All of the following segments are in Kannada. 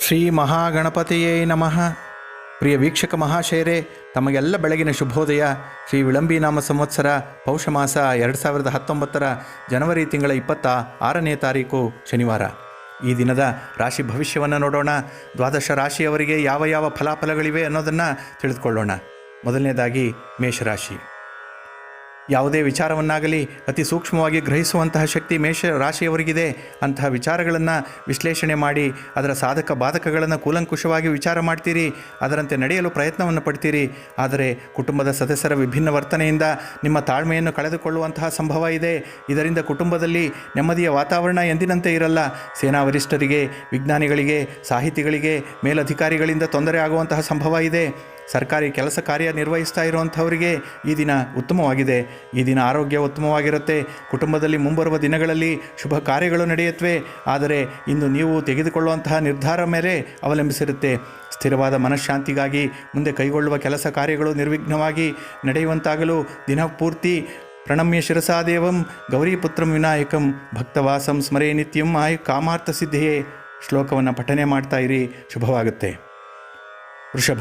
ಶ್ರೀ ಮಹಾಗಣಪತಿಯೇ ನಮಃ. ಪ್ರಿಯ ವೀಕ್ಷಕ ಮಹಾಶಯರೇ, ತಮಗೆಲ್ಲ ಬೆಳಗಿನ ಶುಭೋದಯ. ಶ್ರೀ ವಿಳಂಬಿ ನಾಮ ಸಂವತ್ಸರ ಪೌಷ ಮಾಸ ಎರಡು ಸಾವಿರದ ಹತ್ತೊಂಬತ್ತರ ಜನವರಿ ತಿಂಗಳ ಇಪ್ಪತ್ತ ಆರನೇ ತಾರೀಕು ಶನಿವಾರ. ಈ ದಿನದ ರಾಶಿ ಭವಿಷ್ಯವನ್ನು ನೋಡೋಣ. ದ್ವಾದಶ ರಾಶಿಯವರಿಗೆ ಯಾವ ಯಾವ ಫಲಾಫಲಗಳಿವೆ ಅನ್ನೋದನ್ನು ತಿಳಿದುಕೊಳ್ಳೋಣ. ಮೊದಲನೇದಾಗಿ ಮೇಷರಾಶಿ. ಯಾವುದೇ ವಿಚಾರವನ್ನಾಗಲಿ ಅತಿ ಸೂಕ್ಷ್ಮವಾಗಿ ಗ್ರಹಿಸುವಂತಹ ಶಕ್ತಿ ಮೇಷ ರಾಶಿಯವರಿಗಿದೆ. ಅಂತಹ ವಿಚಾರಗಳನ್ನು ವಿಶ್ಲೇಷಣೆ ಮಾಡಿ, ಅದರ ಸಾಧಕ ಬಾಧಕಗಳನ್ನು ಕೂಲಂಕುಷವಾಗಿ ವಿಚಾರ ಮಾಡ್ತೀರಿ, ಅದರಂತೆ ನಡೆಯಲು ಪ್ರಯತ್ನವನ್ನು ಪಡ್ತೀರಿ. ಆದರೆ ಕುಟುಂಬದ ಸದಸ್ಯರ ವಿಭಿನ್ನ ವರ್ತನೆಯಿಂದ ನಿಮ್ಮ ತಾಳ್ಮೆಯನ್ನು ಕಳೆದುಕೊಳ್ಳುವಂತಹ ಸಂಭವ ಇದೆ. ಇದರಿಂದ ಕುಟುಂಬದಲ್ಲಿ ನೆಮ್ಮದಿಯ ವಾತಾವರಣ ಎಂದಿನಂತೆ ಇರಲ್ಲ. ಸೇನಾ ವರಿಷ್ಠರಿಗೆ ವಿಜ್ಞಾನಿಗಳಿಗೆ, ಸಾಹಿತಿಗಳಿಗೆ, ಮೇಲಧಿಕಾರಿಗಳಿಂದ ತೊಂದರೆ ಆಗುವಂತಹ ಸಂಭವ ಇದೆ. ಸರ್ಕಾರಿ ಕೆಲಸ ಕಾರ್ಯ ನಿರ್ವಹಿಸ್ತಾ ಇರುವಂಥವರಿಗೆ ಈ ದಿನ ಉತ್ತಮವಾಗಿದೆ. ಈ ದಿನ ಆರೋಗ್ಯ ಉತ್ತಮವಾಗಿರುತ್ತೆ. ಕುಟುಂಬದಲ್ಲಿ ಮುಂಬರುವ ದಿನಗಳಲ್ಲಿ ಶುಭ ಕಾರ್ಯಗಳು ನಡೆಯುತ್ತವೆ. ಆದರೆ ಇಂದು ನೀವು ತೆಗೆದುಕೊಳ್ಳುವಂತಹ ನಿರ್ಧಾರ ಮೇಲೆ ಅವಲಂಬಿಸಿರುತ್ತೆ. ಸ್ಥಿರವಾದ ಮನಃಶಾಂತಿಗಾಗಿ ಮುಂದೆ ಕೈಗೊಳ್ಳುವ ಕೆಲಸ ಕಾರ್ಯಗಳು ನಿರ್ವಿಘ್ನವಾಗಿ ನಡೆಯುವಂತಾಗಲು ದಿನಪೂರ್ತಿ ಪ್ರಣಮ್ಯ ಶಿರಸಾದೇವಂ ಗೌರಿಪುತ್ರಂ ವಿನಾಯಕಂ ಭಕ್ತವಾಸಂ ಸ್ಮರೇ ನಿತ್ಯಂ ಆಯ್ ಕಾಮಾರ್ಥ ಸಿದ್ಧಿಯೇ ಶ್ಲೋಕವನ್ನು ಪಠನೆ ಮಾಡ್ತಾ ಇರಿ. ಶುಭವಾಗುತ್ತೆ. ವೃಷಭ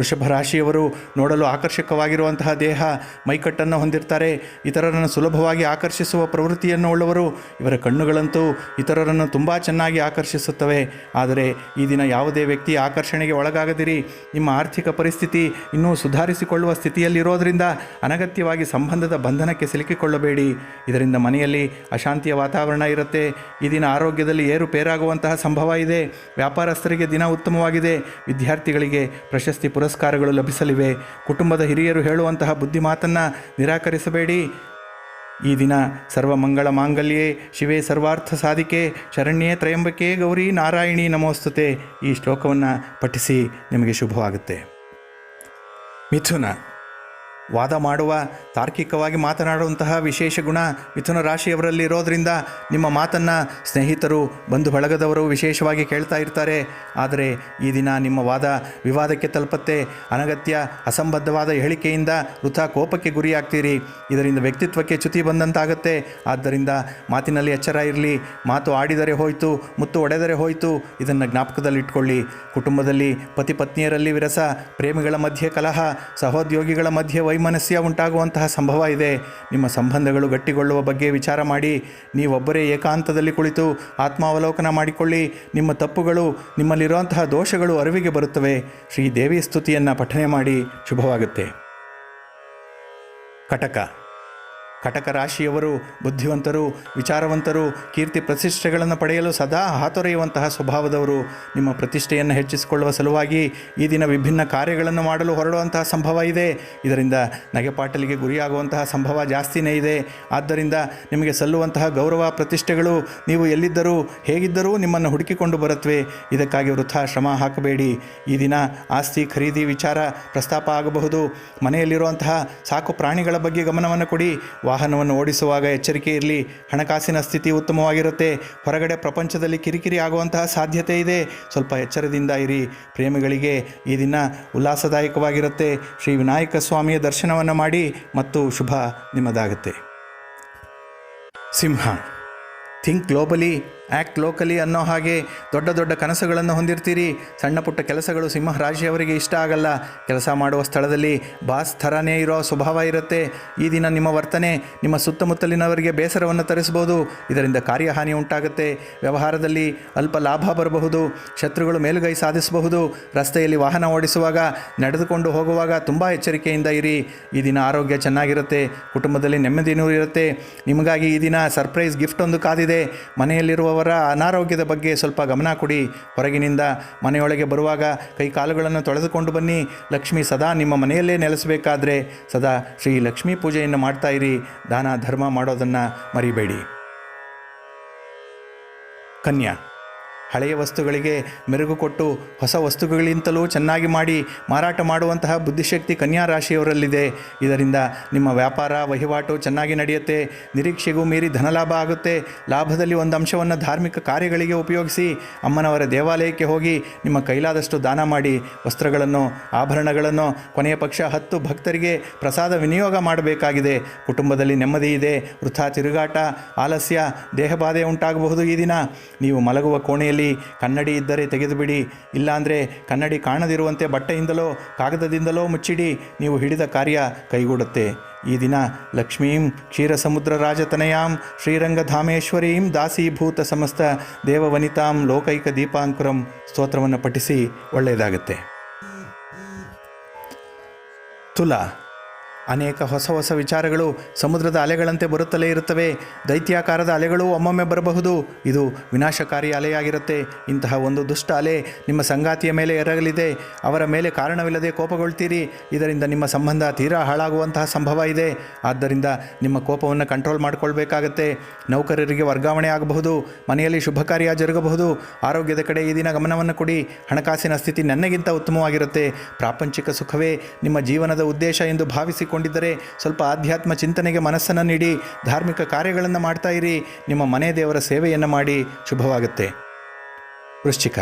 ವೃಷಭ ರಾಶಿಯವರು ನೋಡಲು ಆಕರ್ಷಕವಾಗಿರುವಂತಹ ದೇಹ ಮೈಕಟ್ಟನ್ನು ಹೊಂದಿರ್ತಾರೆ. ಇತರರನ್ನು ಸುಲಭವಾಗಿ ಆಕರ್ಷಿಸುವ ಪ್ರವೃತ್ತಿಯನ್ನು ಉಳ್ಳವರು ಇವರ ಕಣ್ಣುಗಳಂತೂ ಇತರರನ್ನು ತುಂಬ ಚೆನ್ನಾಗಿ ಆಕರ್ಷಿಸುತ್ತವೆ. ಆದರೆ ಈ ದಿನ ಯಾವುದೇ ವ್ಯಕ್ತಿ ಆಕರ್ಷಣೆಗೆ ಒಳಗಾಗದಿರಿ. ನಿಮ್ಮ ಆರ್ಥಿಕ ಪರಿಸ್ಥಿತಿ ಇನ್ನೂ ಸುಧಾರಿಸಿಕೊಳ್ಳುವ ಸ್ಥಿತಿಯಲ್ಲಿರೋದ್ರಿಂದ ಅನಗತ್ಯವಾಗಿ ಸಂಬಂಧದ ಬಂಧನಕ್ಕೆ ಸಿಲುಕಿಕೊಳ್ಳಬೇಡಿ. ಇದರಿಂದ ಮನೆಯಲ್ಲಿ ಅಶಾಂತಿಯ ವಾತಾವರಣ ಇರುತ್ತೆ. ಈ ದಿನ ಆರೋಗ್ಯದಲ್ಲಿ ಏರುಪೇರಾಗುವಂತಹ ಸಂಭವ ಇದೆ. ವ್ಯಾಪಾರಸ್ಥರಿಗೆ ದಿನ ಉತ್ತಮವಾಗಿದೆ. ವಿದ್ಯಾರ್ಥಿಗಳಿಗೆ ಪ್ರಶಸ್ತಿ ಪುರಸ್ಕಾರಗಳು ಲಭಿಸಲಿವೆ. ಕುಟುಂಬದ ಹಿರಿಯರು ಹೇಳುವಂತಹ ಬುದ್ಧಿ ಮಾತನ್ನು ನಿರಾಕರಿಸಬೇಡಿ. ಈ ದಿನ ಸರ್ವಮಂಗಳ ಮಾಂಗಲ್ಯೇ, ಶಿವೇ ಸರ್ವಾರ್ಥ ಸಾಧಿಕೆ, ಶರಣ್ಯೇ ತ್ರಯಂಬಕೆ ಗೌರಿ ನಾರಾಯಣಿ ನಮೋಸ್ತುತೆ. ಈ ಶ್ಲೋಕವನ್ನು ಪಠಿಸಿ ನಿಮಗೆ ಶುಭವಾಗುತ್ತೆ. ಮಿಥುನ ವಾದ ಮಾಡುವ, ತಾರ್ಕಿಕವಾಗಿ ಮಾತನಾಡುವಂತಹ ವಿಶೇಷ ಗುಣ ಮಿಥುನ ರಾಶಿಯವರಲ್ಲಿ ಇರೋದರಿಂದ ನಿಮ್ಮ ಮಾತನ್ನು ಸ್ನೇಹಿತರು, ಬಂಧು ಬಳಗದವರು ವಿಶೇಷವಾಗಿ ಕೇಳ್ತಾ ಇರ್ತಾರೆ. ಆದರೆ ಈ ದಿನ ನಿಮ್ಮ ವಾದ ವಿವಾದಕ್ಕೆ ತಲುಪತ್ತೆ. ಅನಗತ್ಯ, ಅಸಂಬದ್ಧವಾದ ಹೇಳಿಕೆಯಿಂದ ವೃಥಾ ಕೋಪಕ್ಕೆ ಗುರಿಯಾಗ್ತೀರಿ. ಇದರಿಂದ ವ್ಯಕ್ತಿತ್ವಕ್ಕೆ ಚ್ಯುತಿ ಬಂದಂತಾಗುತ್ತೆ. ಆದ್ದರಿಂದ ಮಾತಿನಲ್ಲಿ ಎಚ್ಚರ ಇರಲಿ. ಮಾತು ಆಡಿದರೆ ಹೋಯಿತು, ಮುತ್ತು ಒಡೆದರೆ ಹೋಯಿತು. ಇದನ್ನು ಜ್ಞಾಪಕದಲ್ಲಿಟ್ಕೊಳ್ಳಿ. ಕುಟುಂಬದಲ್ಲಿ ಪತಿ ಪತ್ನಿಯರಲ್ಲಿ ವಿರಸ, ಪ್ರೇಮಿಗಳ ಮಧ್ಯೆ ಕಲಹ, ಸಹೋದ್ಯೋಗಿಗಳ ಮಧ್ಯೆ ವೈಮನಸ್ಯ ಉಂಟಾಗುವಂತಹ ಸಂಭವ ಇದೆ. ನಿಮ್ಮ ಸಂಬಂಧಗಳು ಗಟ್ಟಿಗೊಳ್ಳುವ ಬಗ್ಗೆ ವಿಚಾರ ಮಾಡಿ, ನೀವೊಬ್ಬರೇ ಏಕಾಂತದಲ್ಲಿ ಕುಳಿತು ಆತ್ಮಾವಲೋಕನ ಮಾಡಿಕೊಳ್ಳಿ. ನಿಮ್ಮ ತಪ್ಪುಗಳು, ನಿಮ್ಮಲ್ಲಿರುವಂತಹ ದೋಷಗಳು ಅರಿವಿಗೆ ಬರುತ್ತವೆ. ಶ್ರೀ ದೇವಿ ಸ್ತುತಿಯನ್ನು ಪಠನೆ ಮಾಡಿ. ಶುಭವಾಗುತ್ತೆ. ಕಟಕ. ಕಟಕ ರಾಶಿಯವರು ಬುದ್ಧಿವಂತರು, ವಿಚಾರವಂತರು, ಕೀರ್ತಿ ಪ್ರತಿಷ್ಠೆಗಳನ್ನು ಪಡೆಯಲು ಸದಾ ಹಾತೊರೆಯುವಂತಹ ಸ್ವಭಾವದವರು. ನಿಮ್ಮ ಪ್ರತಿಷ್ಠೆಯನ್ನು ಹೆಚ್ಚಿಸಿಕೊಳ್ಳುವ ಸಲುವಾಗಿ ಈ ದಿನ ವಿಭಿನ್ನ ಕಾರ್ಯಗಳನ್ನು ಮಾಡಲು ಹೊರಡುವಂತಹ ಸಂಭವ ಇದೆ. ಇದರಿಂದ ನಗೆಪಾಟಲಿಗೆ ಗುರಿಯಾಗುವಂತಹ ಸಂಭವ ಜಾಸ್ತಿನೇ ಇದೆ. ಆದ್ದರಿಂದ ನಿಮಗೆ ಸಲ್ಲುವಂತಹ ಗೌರವ ಪ್ರತಿಷ್ಠೆಗಳು ನೀವು ಎಲ್ಲಿದ್ದರೂ, ಹೇಗಿದ್ದರೂ ನಿಮ್ಮನ್ನು ಹುಡುಕಿಕೊಂಡು ಬರುತ್ತವೆ. ಇದಕ್ಕಾಗಿ ವೃಥಾ ಶ್ರಮ ಹಾಕಬೇಡಿ. ಈ ದಿನ ಆಸ್ತಿ, ಖರೀದಿ, ವಿಚಾರ ಪ್ರಸ್ತಾಪ ಆಗಬಹುದು. ಮನೆಯಲ್ಲಿರುವಂತಹ ಸಾಕು ಪ್ರಾಣಿಗಳ ಬಗ್ಗೆ ಗಮನವನ್ನು ಕೊಡಿ. ವಾಹನವನ್ನು ಓಡಿಸುವಾಗ ಎಚ್ಚರಿಕೆ ಇರಲಿ. ಹಣಕಾಸಿನ ಸ್ಥಿತಿ ಉತ್ತಮವಾಗಿರುತ್ತೆ. ಹೊರಗಡೆ ಪ್ರಪಂಚದಲ್ಲಿ ಕಿರಿಕಿರಿ ಆಗುವಂತಹ ಸಾಧ್ಯತೆ ಇದೆ. ಸ್ವಲ್ಪ ಎಚ್ಚರದಿಂದ ಇರಿ. ಪ್ರೇಮಿಗಳಿಗೆ ಈ ದಿನ ಉಲ್ಲಾಸದಾಯಕವಾಗಿರುತ್ತೆ. ಶ್ರೀ ವಿನಾಯಕ ಸ್ವಾಮಿಯ ದರ್ಶನವನ್ನು ಮಾಡಿ ಮತ್ತು ಶುಭ ನಿಮ್ಮದಾಗುತ್ತೆ. Simha. Think globally act locally ಅನ್ನೋ ಹಾಗೆ ದೊಡ್ಡ ದೊಡ್ಡ ಕನಸುಗಳನ್ನು ಹೊಂದಿರ್ತೀರಿ. ಸಣ್ಣ ಪುಟ್ಟ ಕೆಲಸಗಳು ಸಿಂಹರಾಜಿಯವರಿಗೆ ಇಷ್ಟ ಆಗಲ್ಲ. ಕೆಲಸ ಮಾಡುವ ಸ್ಥಳದಲ್ಲಿ ಬಾಸ್ ಥರನೇ ಇರೋ ಸ್ವಭಾವ ಇರುತ್ತೆ. ಈ ದಿನ ನಿಮ್ಮ ವರ್ತನೆ ನಿಮ್ಮ ಸುತ್ತಮುತ್ತಲಿನವರಿಗೆ ಬೇಸರವನ್ನು ತರಿಸಬಹುದು. ಇದರಿಂದ ಕಾರ್ಯಹಾನಿ ಉಂಟಾಗುತ್ತೆ. ವ್ಯವಹಾರದಲ್ಲಿ ಅಲ್ಪ ಲಾಭ ಬರಬಹುದು. ಶತ್ರುಗಳು ಮೇಲುಗೈ ಸಾಧಿಸಬಹುದು. ರಸ್ತೆಯಲ್ಲಿ ವಾಹನ ಓಡಿಸುವಾಗ, ನಡೆದುಕೊಂಡು ಹೋಗುವಾಗ ತುಂಬ ಎಚ್ಚರಿಕೆಯಿಂದ ಇರಿ. ಈ ದಿನ ಆರೋಗ್ಯ ಚೆನ್ನಾಗಿರುತ್ತೆ. ಕುಟುಂಬದಲ್ಲಿ ನೆಮ್ಮದಿನೂ ಇರುತ್ತೆ ನಿಮಗಾಗಿ ಈ ದಿನ ಸರ್ಪ್ರೈಸ್ ಗಿಫ್ಟ್ ಒಂದು ಕಾದಿದೆ. ಮನೆಯಲ್ಲಿರುವವರ ಅನಾರೋಗ್ಯದ ಬಗ್ಗೆ ಸ್ವಲ್ಪ ಗಮನ ಕೊಡಿ. ಹೊರಗಿನಿಂದ ಮನೆಯೊಳಗೆ ಬರುವಾಗ ಕೈ ಕಾಲುಗಳನ್ನು ತೊಳೆದುಕೊಂಡು ಬನ್ನಿ. ಲಕ್ಷ್ಮಿ ಸದಾ ನಿಮ್ಮ ಮನೆಯಲ್ಲೇ ನೆಲೆಸಬೇಕಾದ್ರೆ ಸದಾ ಶ್ರೀ ಲಕ್ಷ್ಮೀ ಪೂಜೆಯನ್ನು ಮಾಡ್ತಾ ಇರಿ. ದಾನ ಧರ್ಮ ಮಾಡೋದನ್ನು ಮರಿಬೇಡಿ. ಕನ್ಯಾ ಹಳೆಯ ವಸ್ತುಗಳಿಗೆ ಮೆರುಗು ಕೊಟ್ಟು ಹೊಸ ವಸ್ತುಗಳಿಗಿಂತಲೂ ಚೆನ್ನಾಗಿ ಮಾಡಿ ಮಾರಾಟ ಮಾಡುವಂತಹ ಬುದ್ಧಿಶಕ್ತಿ ಕನ್ಯಾ ರಾಶಿಯವರಲ್ಲಿದೆ. ಇದರಿಂದ ನಿಮ್ಮ ವ್ಯಾಪಾರ, ವಹಿವಾಟು ಚೆನ್ನಾಗಿ ನಡೆಯುತ್ತೆ. ನಿರೀಕ್ಷೆಗೂ ಮೀರಿ ಧನಲಾಭ ಆಗುತ್ತೆ. ಲಾಭದಲ್ಲಿ ಒಂದು ಅಂಶವನ್ನು ಧಾರ್ಮಿಕ ಕಾರ್ಯಗಳಿಗೆ ಉಪಯೋಗಿಸಿ ಅಮ್ಮನವರ ದೇವಾಲಯಕ್ಕೆ ಹೋಗಿ ನಿಮ್ಮ ಕೈಲಾದಷ್ಟು ದಾನ ಮಾಡಿ, ವಸ್ತ್ರಗಳನ್ನು, ಆಭರಣಗಳನ್ನು, ಕೊನೆಯ ಪಕ್ಷ ಹತ್ತು ಭಕ್ತರಿಗೆ ಪ್ರಸಾದ ವಿನಿಯೋಗ ಮಾಡಬೇಕಾಗಿದೆ. ಕುಟುಂಬದಲ್ಲಿ ನೆಮ್ಮದಿ ಇದೆ. ವೃಥಾ ತಿರುಗಾಟ, ಆಲಸ್ಯ, ದೇಹಬಾಧೆ ಉಂಟಾಗಬಹುದು ಈ ದಿನ. ನೀವು ಮಲಗುವ ಕೋಣೆಯಲ್ಲಿ ಇದರಲ್ಲಿ ಕನ್ನಡಿ ಇದ್ದರೆ ತೆಗೆದುಬಿಡಿ, ಇಲ್ಲಾಂದರೆ ಕನ್ನಡಿ ಕಾಣದಿರುವಂತೆ ಬಟ್ಟೆಯಿಂದಲೋ ಕಾಗದದಿಂದಲೋ ಮುಚ್ಚಿಡಿ, ನೀವು ಹಿಡಿದ ಕಾರ್ಯ ಕೈಗೂಡುತ್ತೆ. ಈ ದಿನ ಲಕ್ಷ್ಮೀಂ ಕ್ಷೀರಸಮುದ್ರ ರಾಜತನಯಾಂ, ಶ್ರೀರಂಗಧಾಮೇಶ್ವರೀಂ ದಾಸೀಭೂತ ಸಮಸ್ತ ದೇವವನಿತಾಂ ಲೋಕೈಕ ದೀಪಾಂಕುರಂ ಸ್ತೋತ್ರವನ್ನು ಪಠಿಸಿ ಒಳ್ಳೆಯದಾಗುತ್ತೆ. ತುಲಾ ಅನೇಕ ಹೊಸ ಹೊಸ ವಿಚಾರಗಳು ಸಮುದ್ರದ ಅಲೆಗಳಂತೆ ಬರುತ್ತಲೇ ಇರುತ್ತವೆ. ದೈತ್ಯಾಕಾರದ ಅಲೆಗಳು ಒಮ್ಮೊಮ್ಮೆ ಬರಬಹುದು. ಇದು ವಿನಾಶಕಾರಿ ಅಲೆಯಾಗಿರುತ್ತೆ. ಇಂತಹ ಒಂದು ದುಷ್ಟ ಅಲೆ ನಿಮ್ಮ ಸಂಗಾತಿಯ ಮೇಲೆ ಎರಗಲಿದೆ. ಅವರ ಮೇಲೆ ಕಾರಣವಿಲ್ಲದೆ ಕೋಪಗೊಳ್ತೀರಿ. ಇದರಿಂದ ನಿಮ್ಮ ಸಂಬಂಧ ತೀರಾ ಹಾಳಾಗುವಂತಹ ಸಂಭವ ಇದೆ. ಆದ್ದರಿಂದ ನಿಮ್ಮ ಕೋಪವನ್ನು ಕಂಟ್ರೋಲ್ ಮಾಡಿಕೊಳ್ಬೇಕಾಗತ್ತೆ. ನೌಕರರಿಗೆ ವರ್ಗಾವಣೆ ಆಗಬಹುದು. ಮನೆಯಲ್ಲಿ ಶುಭ ಕಾರ್ಯ ಜರುಗಬಹುದು. ಆರೋಗ್ಯದ ಕಡೆ ಈ ದಿನ ಗಮನವನ್ನು ಕೊಡಿ. ಹಣಕಾಸಿನ ಸ್ಥಿತಿ ನನಗಿಂತ ಉತ್ತಮವಾಗಿರುತ್ತೆ. ಪ್ರಾಪಂಚಿಕ ಸುಖವೇ ನಿಮ್ಮ ಜೀವನದ ಉದ್ದೇಶ ಎಂದು ಭಾವಿಸಿಕೊಂಡಿದ್ದರೆ ಸ್ವಲ್ಪ ಆಧ್ಯಾತ್ಮ ಚಿಂತನೆಗೆ ಮನಸ್ಸನ್ನು ನೀಡಿ ಧಾರ್ಮಿಕ ಕಾರ್ಯಗಳನ್ನು ಮಾಡ್ತಾ ಇರಿ. ನಿಮ್ಮ ಮನೆ ದೇವರ ಸೇವೆಯನ್ನು ಮಾಡಿ. ಶುಭವಾಗುತ್ತೆ. ವೃಶ್ಚಿಕ.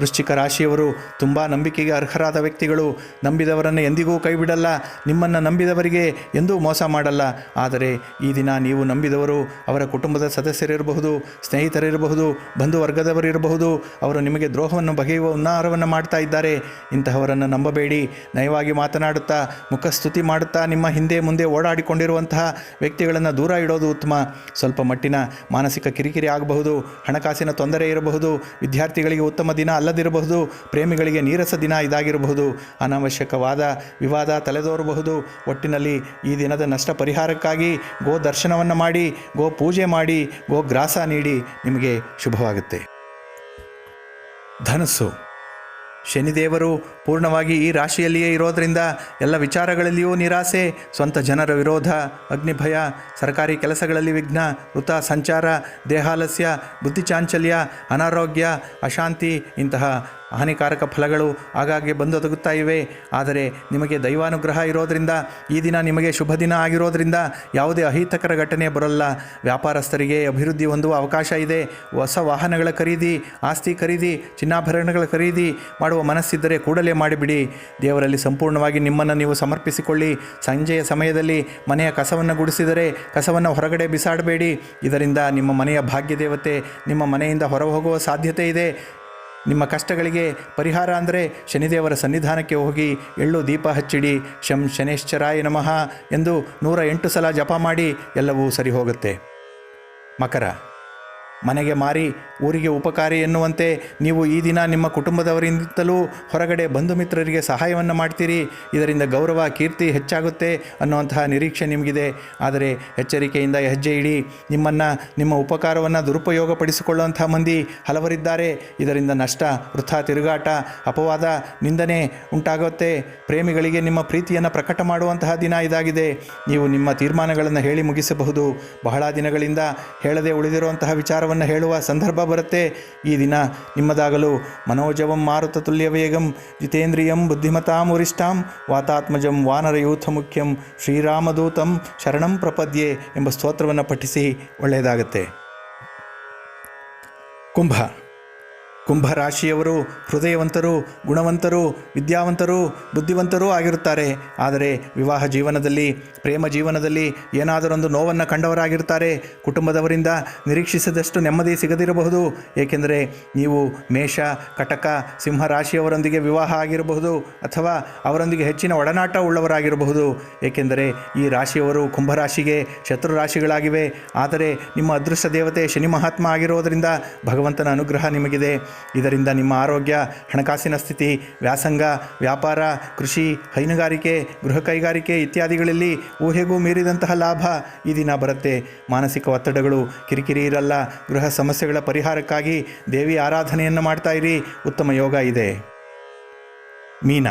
ವೃಶ್ಚಿಕ ರಾಶಿಯವರು ತುಂಬ ನಂಬಿಕೆಗೆ ಅರ್ಹರಾದ ವ್ಯಕ್ತಿಗಳು. ನಂಬಿದವರನ್ನು ಎಂದಿಗೂ ಕೈಬಿಡಲ್ಲ, ನಿಮ್ಮನ್ನು ನಂಬಿದವರಿಗೆ ಎಂದೂ ಮೋಸ ಮಾಡಲ್ಲ. ಆದರೆ ಈ ದಿನ ನೀವು ನಂಬಿದವರು, ಅವರ ಕುಟುಂಬದ ಸದಸ್ಯರಿರಬಹುದು, ಸ್ನೇಹಿತರಿರಬಹುದು ಬಂಧು ವರ್ಗದವರಿರಬಹುದು ಅವರು ನಿಮಗೆ ದ್ರೋಹವನ್ನು ಬಗೆಯುವ ಉನ್ನಾರವನ್ನು ಮಾಡ್ತಾ ಇದ್ದಾರೆ. ಇಂತಹವರನ್ನು ನಂಬಬೇಡಿ. ನಯವಾಗಿ ಮಾತನಾಡುತ್ತಾ, ಮುಖಸ್ತುತಿ ಮಾಡುತ್ತಾ, ನಿಮ್ಮ ಹಿಂದೆ ಮುಂದೆ ಓಡಾಡಿಕೊಂಡಿರುವಂತಹ ವ್ಯಕ್ತಿಗಳನ್ನು ದೂರ ಇಡೋದು ಉತ್ತಮ. ಸ್ವಲ್ಪ ಮಟ್ಟಿನ ಮಾನಸಿಕ ಕಿರಿಕಿರಿ ಆಗಬಹುದು, ಹಣಕಾಸಿನ ತೊಂದರೆ ಇರಬಹುದು, ವಿದ್ಯಾರ್ಥಿಗಳಿಗೆ ಉತ್ತಮ ದಿನ ಅಲ್ಲದಿರಬಹುದು, ಪ್ರೇಮಿಗಳಿಗೆ ನೀರಸ ದಿನ ಇದಾಗಿರಬಹುದು, ಅನಾವಶ್ಯಕವಾದ ವಿವಾದ ತಲೆದೋರಬಹುದು. ಒಟ್ಟಿನಲ್ಲಿ ಈ ದಿನದ ನಷ್ಟ ಪರಿಹಾರಕ್ಕಾಗಿ ಗೋ ದರ್ಶನವನ್ನು ಮಾಡಿ, ಗೋ ಪೂಜೆ ಮಾಡಿ, ಗೋ ಗ್ರಾಸ ನೀಡಿ ನಿಮಗೆ ಶುಭವಾಗುತ್ತೆ. ಧನಸ್ಸು. ಶನಿದೇವರು ಪೂರ್ಣವಾಗಿ ಈ ರಾಶಿಯಲ್ಲಿಯೇ ಇರೋದರಿಂದ ಎಲ್ಲ ವಿಚಾರಗಳಲ್ಲಿಯೂ ನಿರಾಸೆ, ಸ್ವಂತ ಜನರ ವಿರೋಧ, ಅಗ್ನಿಭಯ, ಸರ್ಕಾರಿ ಕೆಲಸಗಳಲ್ಲಿ ವಿಘ್ನ ವೃತ ಸಂಚಾರ, ದೇಹಾಲಸ್ಯ ಬುದ್ಧಿಚಾಂಚಲ್ಯ ಅನಾರೋಗ್ಯ, ಅಶಾಂತಿ ಇಂತಹ ಹಾನಿಕಾರಕ ಫಲಗಳು ಆಗಾಗ್ಗೆ ಬಂದೊದಗುತ್ತಾ ಇವೆ. ಆದರೆ ನಿಮಗೆ ದೈವಾನುಗ್ರಹ ಇರೋದರಿಂದ, ಈ ದಿನ ನಿಮಗೆ ಶುಭ ದಿನ ಆಗಿರೋದರಿಂದ ಯಾವುದೇ ಅಹಿತಕರ ಘಟನೆ ಬರಲ್ಲ. ವ್ಯಾಪಾರಸ್ಥರಿಗೆ ಅಭಿವೃದ್ಧಿ ಹೊಂದುವ ಅವಕಾಶ ಇದೆ. ಹೊಸ ವಾಹನಗಳ ಖರೀದಿ, ಆಸ್ತಿ ಖರೀದಿ, ಚಿನ್ನಾಭರಣಗಳ ಖರೀದಿ ಮಾಡುವ ಮನಸ್ಸಿದ್ದರೆ ಕೂಡಲೇ ಮಾಡಿಬಿಡಿ. ದೇವರಲ್ಲಿ ಸಂಪೂರ್ಣವಾಗಿ ನಿಮ್ಮನ್ನು ನೀವು ಸಮರ್ಪಿಸಿಕೊಳ್ಳಿ. ಸಂಜೆಯ ಸಮಯದಲ್ಲಿ ಮನೆಯ ಕಸವನ್ನು ಗುಡಿಸಿದರೆ ಕಸವನ್ನು ಹೊರಗಡೆ ಬಿಸಾಡಬೇಡಿ. ಇದರಿಂದ ನಿಮ್ಮ ಮನೆಯ ಭಾಗ್ಯ ದೇವತೆ ನಿಮ್ಮ ಮನೆಯಿಂದ ಹೊರಹೋಗುವ ಸಾಧ್ಯತೆ ಇದೆ. ನಿಮ್ಮ ಕಷ್ಟಗಳಿಗೆ ಪರಿಹಾರ ಅಂದರೆ ಶನಿದೇವರ ಸನ್ನಿಧಾನಕ್ಕೆ ಹೋಗಿ ಎಳ್ಳು ದೀಪ ಹಚ್ಚಿಡಿ. ಶಂ ಶನೇಶ್ವರಾಯ ನಮಃ ಎಂದು ನೂರ ಎಂಟು ಸಲ ಜಪ ಮಾಡಿ ಎಲ್ಲವೂ ಸರಿ ಹೋಗುತ್ತೆ. ಮಕರ. ಮನೆಗೆ ಮಾರಿ ಊರಿಗೆ ಉಪಕಾರಿ ಎನ್ನುವಂತೆ ನೀವು ಈ ದಿನ ನಿಮ್ಮ ಕುಟುಂಬದವರಿಂದಲೂ ಹೊರಗಡೆ ಬಂಧು ಮಿತ್ರರಿಗೆ ಸಹಾಯವನ್ನು ಮಾಡ್ತೀರಿ. ಇದರಿಂದ ಗೌರವ, ಕೀರ್ತಿ ಹೆಚ್ಚಾಗುತ್ತೆ ಅನ್ನುವಂತಹ ನಿರೀಕ್ಷೆ ನಿಮಗಿದೆ. ಆದರೆ ಎಚ್ಚರಿಕೆಯಿಂದ ಹೆಜ್ಜೆ ಇಡಿ. ನಿಮ್ಮನ್ನು, ನಿಮ್ಮ ಉಪಕಾರವನ್ನು ದುರುಪಯೋಗಪಡಿಸಿಕೊಳ್ಳುವಂಥ ಮಂದಿ ಹಲವರಿದ್ದಾರೆ. ಇದರಿಂದ ನಷ್ಟ, ವೃಥಾ, ತಿರುಗಾಟ, ಅಪವಾದ, ನಿಂದನೆ ಉಂಟಾಗುತ್ತೆ. ಪ್ರೇಮಿಗಳಿಗೆ ನಿಮ್ಮ ಪ್ರೀತಿಯನ್ನು ಪ್ರಕಟ ಮಾಡುವಂತಹ ದಿನ ಇದಾಗಿದೆ. ನೀವು ನಿಮ್ಮ ತೀರ್ಮಾನಗಳನ್ನು ಹೇಳಿ ಮುಗಿಸಬಹುದು. ಬಹಳ ದಿನಗಳಿಂದ ಹೇಳದೆ ಉಳಿದಿರುವಂತಹ ವಿಚಾರವನ್ನು ಹೇಳುವ ಸಂದರ್ಭ ಬರುತ್ತೆ. ಈ ದಿನ ನಿಮ್ಮದಾಗಲು ಮನೋಜವಂ ಮಾರುತ ತುಲ್ಯ ವೇಗಂ ಜಿತೇಂದ್ರಿಯಂ ಬುದ್ಧಿಮತಾಂ ವರಿಷ್ಠಾಂ ವಾತಾತ್ಮಜಂ ವಾನರಯೂಥ ಮುಖ್ಯಂ ಶ್ರೀರಾಮದೂತಂ ಶರಣಂ ಪ್ರಪದ್ಯೆ ಎಂಬ ಸ್ತೋತ್ರವನ್ನು ಪಠಿಸಿ ಒಳ್ಳೆಯದಾಗುತ್ತೆ. ಕುಂಭ. ಕುಂಭರಾಶಿಯವರು ಹೃದಯವಂತರು, ಗುಣವಂತರು, ವಿದ್ಯಾವಂತರು, ಬುದ್ಧಿವಂತರೂ ಆಗಿರುತ್ತಾರೆ. ಆದರೆ ವಿವಾಹ ಜೀವನದಲ್ಲಿ, ಪ್ರೇಮ ಜೀವನದಲ್ಲಿ ಏನಾದರೊಂದು ನೋವನ್ನು ಕಂಡವರಾಗಿರುತ್ತಾರೆ. ಕುಟುಂಬದವರಿಂದ ನಿರೀಕ್ಷಿಸಿದಷ್ಟು ನೆಮ್ಮದಿ ಸಿಗದಿರಬಹುದು. ಏಕೆಂದರೆ ನೀವು ಮೇಷ, ಕಟಕ, ಸಿಂಹರಾಶಿಯವರೊಂದಿಗೆ ವಿವಾಹ ಆಗಿರಬಹುದು ಅಥವಾ ಅವರೊಂದಿಗೆ ಹೆಚ್ಚಿನ ಒಡನಾಟ ಉಳ್ಳವರಾಗಿರಬಹುದು. ಏಕೆಂದರೆ ಈ ರಾಶಿಯವರು ಕುಂಭರಾಶಿಗೆ ಶತ್ರು ರಾಶಿಗಳಾಗಿವೆ ಆದರೆ ನಿಮ್ಮ ಅದೃಷ್ಟ ದೇವತೆ ಶನಿ ಮಹಾತ್ಮ ಆಗಿರೋದರಿಂದ ಭಗವಂತನ ಅನುಗ್ರಹ ನಿಮಗಿದೆ. ಇದರಿಂದ ನಿಮ್ಮ ಆರೋಗ್ಯ, ಹಣಕಾಸಿನ ಸ್ಥಿತಿ, ವ್ಯಾಸಂಗ, ವ್ಯಾಪಾರ, ಕೃಷಿ, ಹೈನುಗಾರಿಕೆ, ಗೃಹ ಕೈಗಾರಿಕೆ ಇತ್ಯಾದಿಗಳಲ್ಲಿ ಊಹೆಗೂ ಮೀರಿದಂತಹ ಲಾಭ ಈ ದಿನ ಬರುತ್ತೆ. ಮಾನಸಿಕ ಒತ್ತಡಗಳು, ಕಿರಿಕಿರಿ ಇರಲ್ಲ, ಗೃಹ ಸಮಸ್ಯೆಗಳ ಪರಿಹಾರಕ್ಕಾಗಿ ದೇವಿ ಆರಾಧನೆಯನ್ನು ಮಾಡ್ತಾ ಇರಿ, ಉತ್ತಮ ಯೋಗ ಇದೆ. ಮೀನ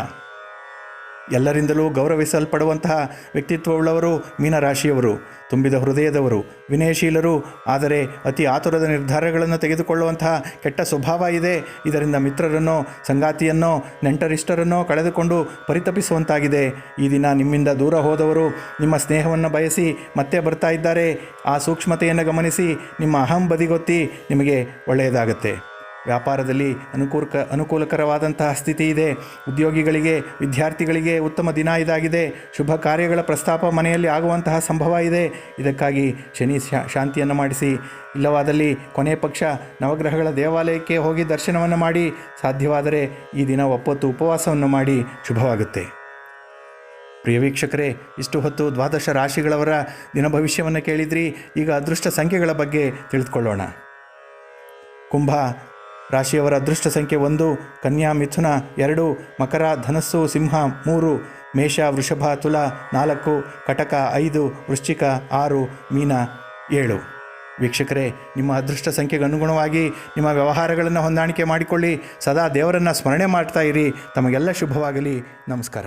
ಎಲ್ಲರಿಂದಲೂ ಗೌರವಿಸಲ್ಪಡುವಂತಹ ವ್ಯಕ್ತಿತ್ವವುಳ್ಳವರು ಮೀನರಾಶಿಯವರು, ತುಂಬಿದ ಹೃದಯದವರು, ವಿನಯಶೀಲರು. ಆದರೆ ಅತಿ ಆತುರದ ನಿರ್ಧಾರಗಳನ್ನು ತೆಗೆದುಕೊಳ್ಳುವಂತಹ ಕೆಟ್ಟ ಸ್ವಭಾವ ಇದೆ. ಇದರಿಂದ ಮಿತ್ರರನ್ನೋ, ಸಂಗಾತಿಯನ್ನೋ, ನೆಂಟರಿಷ್ಟರನ್ನೋ ಕಳೆದುಕೊಂಡು ಪರಿತಪಿಸುವಂತಾಗಿದೆ. ಈ ದಿನ ನಿಮ್ಮಿಂದ ದೂರ ಹೋದವರು ನಿಮ್ಮ ಸ್ನೇಹವನ್ನು ಬಯಸಿ ಮತ್ತೆ ಬರ್ತಾ ಇದ್ದಾರೆ. ಆ ಸೂಕ್ಷ್ಮತೆಯನ್ನು ಗಮನಿಸಿ ನಿಮ್ಮ ಅಹಂ ಬದಿಗೊತ್ತಿ ನಿಮಗೆ ಒಳ್ಳೆಯದಾಗತ್ತೆ. ವ್ಯಾಪಾರದಲ್ಲಿ ಅನುಕೂಲಕ ಅನುಕೂಲಕರವಾದಂತಹ ಸ್ಥಿತಿ ಇದೆ. ಉದ್ಯೋಗಿಗಳಿಗೆ, ವಿದ್ಯಾರ್ಥಿಗಳಿಗೆ ಉತ್ತಮ ದಿನ ಇದಾಗಿದೆ. ಶುಭ ಕಾರ್ಯಗಳ ಪ್ರಸ್ತಾಪ ಮನೆಯಲ್ಲಿ ಆಗುವಂತಹ ಸಂಭವ ಇದೆ. ಇದಕ್ಕಾಗಿ ಶನಿ ಶಾಂತಿಯನ್ನು ಮಾಡಿಸಿ. ಇಲ್ಲವಾದಲ್ಲಿ ಕೊನೆ ಪಕ್ಷ ನವಗ್ರಹಗಳ ದೇವಾಲಯಕ್ಕೆ ಹೋಗಿ ದರ್ಶನವನ್ನು ಮಾಡಿ. ಸಾಧ್ಯವಾದರೆ ಈ ದಿನ ಒಪ್ಪತ್ತು ಉಪವಾಸವನ್ನು ಮಾಡಿ ಶುಭವಾಗುತ್ತೆ. ಪ್ರಿಯ ವೀಕ್ಷಕರೇ, ಇಷ್ಟು ಹೊತ್ತು ದ್ವಾದಶ ರಾಶಿಗಳವರ ದಿನ ಭವಿಷ್ಯವನ್ನು ಕೇಳಿದ್ರಿ. ಈಗ ಅದೃಷ್ಟ ಸಂಖ್ಯೆಗಳ ಬಗ್ಗೆ ತಿಳಿದುಕೊಳ್ಳೋಣ. ಕುಂಭ ರಾಶಿಯವರ ಅದೃಷ್ಟ ಸಂಖ್ಯೆ ಒಂದು, ಕನ್ಯಾ ಮಿಥುನ ಎರಡು, ಮಕರ ಧನಸ್ಸು ಸಿಂಹ ಮೂರು, ಮೇಷ ವೃಷಭ ತುಲ ನಾಲ್ಕು, ಕಟಕ ಐದು, ವೃಶ್ಚಿಕ ಆರು, ಮೀನ ಏಳು. ವೀಕ್ಷಕರೇ, ನಿಮ್ಮ ಅದೃಷ್ಟ ಸಂಖ್ಯೆಗೆ ಅನುಗುಣವಾಗಿ ನಿಮ್ಮ ವ್ಯವಹಾರಗಳನ್ನು ಹೊಂದಾಣಿಕೆ ಮಾಡಿಕೊಳ್ಳಿ. ಸದಾ ದೇವರನ್ನು ಸ್ಮರಣೆ ಮಾಡ್ತಾ ಇರಿ. ತಮಗೆಲ್ಲ ಶುಭವಾಗಲಿ. ನಮಸ್ಕಾರ.